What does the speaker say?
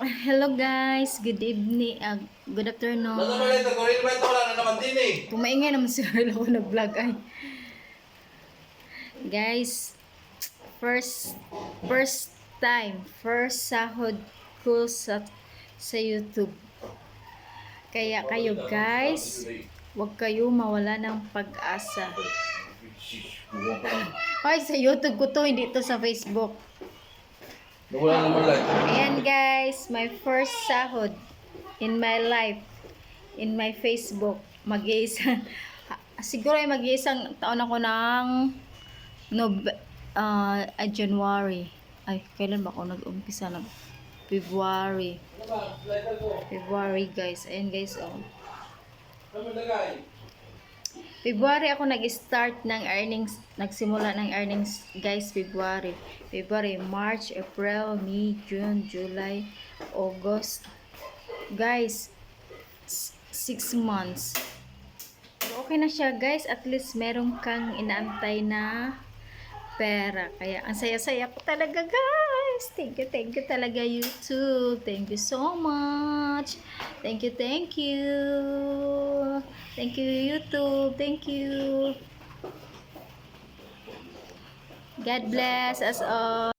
Hello guys, good evening, uh, good afternoon. Naman din eh. Naman si Earl ako nag-vlog ay. Guys, first first time, first sahod ko sa sa YouTube. Kaya kayo guys, huwag kayo mawala ng pag-asa. Ay, sa YouTube ko to, hindi to sa Facebook. Wala naman lang. Ayan guys, my first sahod in my life, in my Facebook. Mag-iisang, siguro ay mag-iisang taon ako ng Nob ah, ah, January. Ay, kailan ba ako nag-umpisa ng February. February guys. Ayan guys, oh. February ako nag-start ng earnings, nagsimula ng earnings guys, February. February, March, April, May, June, July, August. Guys, s- six months. So, okay na siya guys, at least meron kang inaantay na pera. Kaya ang saya-saya ko talaga guys. Thank you, thank you talaga YouTube. Thank you so much. Thank you, thank you. Thank you YouTube. Thank you. God bless us all.